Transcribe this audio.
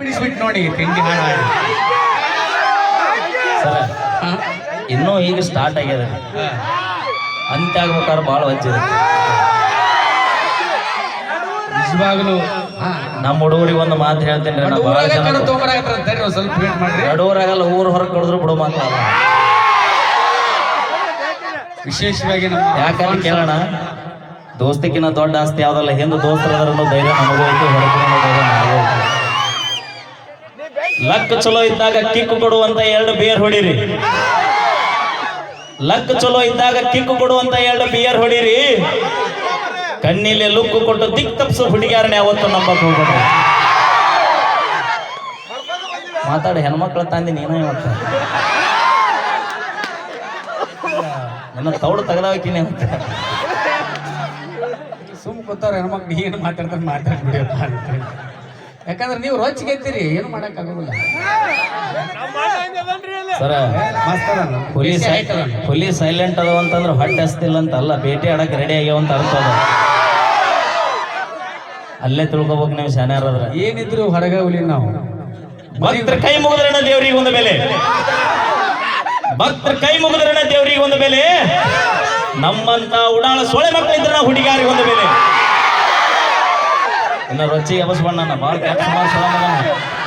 ಬಿಡಿಸ್ಬಿಟ್ಟು ನೋಡಿ ತಿಂಡಿ ಹಾಳಾಗಿ ಸರ ಇನ್ನೂ ಈಗ ಸ್ಟಾರ್ಟ್ ಆಗ್ಯದ ಅಂತ್ಯ ಆಗ್ಬೇಕಾದ್ರೆ ಭಾಳ ವಜ್ಜಿದೆ ನಿಜವಾಗ್ಲು ನಮ್ಮ ಹುಡುಗರಿಗೆ ಒಂದು ಮಾತು ಹೇಳ್ತೀನಿ ರೀ ನಾ ಭಾಳ ಊರಾಗ ಜನ ಕಡೆ ಒಂದ್ ಸ್ವಲ್ಪ ವೇಟ್ ಮಾಡ್ರಿ. ನಡೂರಾಗಲ್ಲ ಊರು ಹೊರಗೆ ಕಳೆದ್ರು ಬಿಡು ಮಾತು ವಿಶೇಷವಾಗಿ ನಮ್ಮ ಯಾಕಂತ ಕೇಳೋಣ ದೋಸ್ತಿಕ್ಕಿನ್ನ ದೊಡ್ಡ ಆಸ್ತಿ ಯಾವ್ದಲ್ಲ ಹಿಂದೆ ದೋಸ್ತರ ಧೈರ್ಯ ನಮಗೂ ಐತಿ ಧೈರ್ಯ ಐತಿ. ಲಕ್ ಚಲೋ ಇದ್ದಾಗ ಕಿಕ್ಕು ಕೊಡುವಂತ ಎರಡು ಬಿಯರ್ ಹೊಡಿರಿ. ಲಕ್ ಚಲೋ ಇದ್ದಾಗ ಕಿಕ್ಕು ಕೊಡುವಂತ ಎರಡು ಬಿಯರ್ ಹೊಡಿರಿ. ಕಣ್ಣಿಲೆ ಲುಕ್ಕು ಕೊಟ್ಟು ದಿಕ್ ತಪ್ಸೋ ಹುಡುಗಿಯಾರನ್ನ ಅವತ್ತು ನಮ್ಮ ಹೋಗ್ಬೇಡ್ರಿ. ಮಾತಾಡಿ, ಹೆಣ್ಮಕ್ಳ ತಂದಿ ನೀನೇ ಇವತ್ತು. ನನ್ನ ತೌಡು ತೆಗೆದಾಕಿನಿ ಅಂತ ಸುಮ್ ಕೂತವ್ರ ಹೆಣ್ಮಕ್ಳು ಏನು ಮಾತಾಡ್ತಾರೆ ಮಾತಾಡ್ಬಿಡಿಯಪ್ಪ ಅಂತ. ಯಾಕಂದ್ರೆ ನೀವು ರೋಚ್ ಗೆದ್ದಿರಿ ಏನು ಮಾಡಕ್ ಆಗೋದಿಲ್ಲ. ಸರ ಹುಲಿ ಬೇಸಿ ಸೈ ಆಯ್ತ್ ಅದಲ್ಲ. ಹುಲಿ ಸೈಲೆಂಟ್ ಅದಾವ ಅಂತಂದ್ರೆ ಹೊಟ್ಟೆ ಹಸ್ತಿಲ್ಲ ಅಂತ ಅಲ್ಲ ಭೇಟಿ ಆಡಕ್ ರೆಡಿ ಆಗ್ಯಾವ ಅಂತ ಅರ್ಥ ಅದ. ಅಲ್ಲೇ ತಿಳ್ಕೊಬೇಕು ನೀವು ಶಾನ್ಯಾರದ್ರ ಏನಿದ್ರು ಹೊರಗ ಹುಲಿ ನಾವು. ಭಕ್ತರ ಕೈ ಮುಗಿದ್ರಣ ದೇವ್ರಿಗೆ ಒಂದು ಬೆಲೆ? ಭಕ್ತರ ಕೈ ಮುಗಿದ್ರಣ ದೇವ್ರಿಗೆ ಒಂದು ಬೆಲೆ? ನಮ್ಮಂತ ಉಡಾಳ ಸೊಳೆ ಮಕ್ಕಳಿದ್ರ ಹುಡುಗಿಯಾರಿಗೆ ಒಂದು ಬೆಲೆ. నేను వచ్చి ఎవరు పడినా బాగా సుమారు సుమారు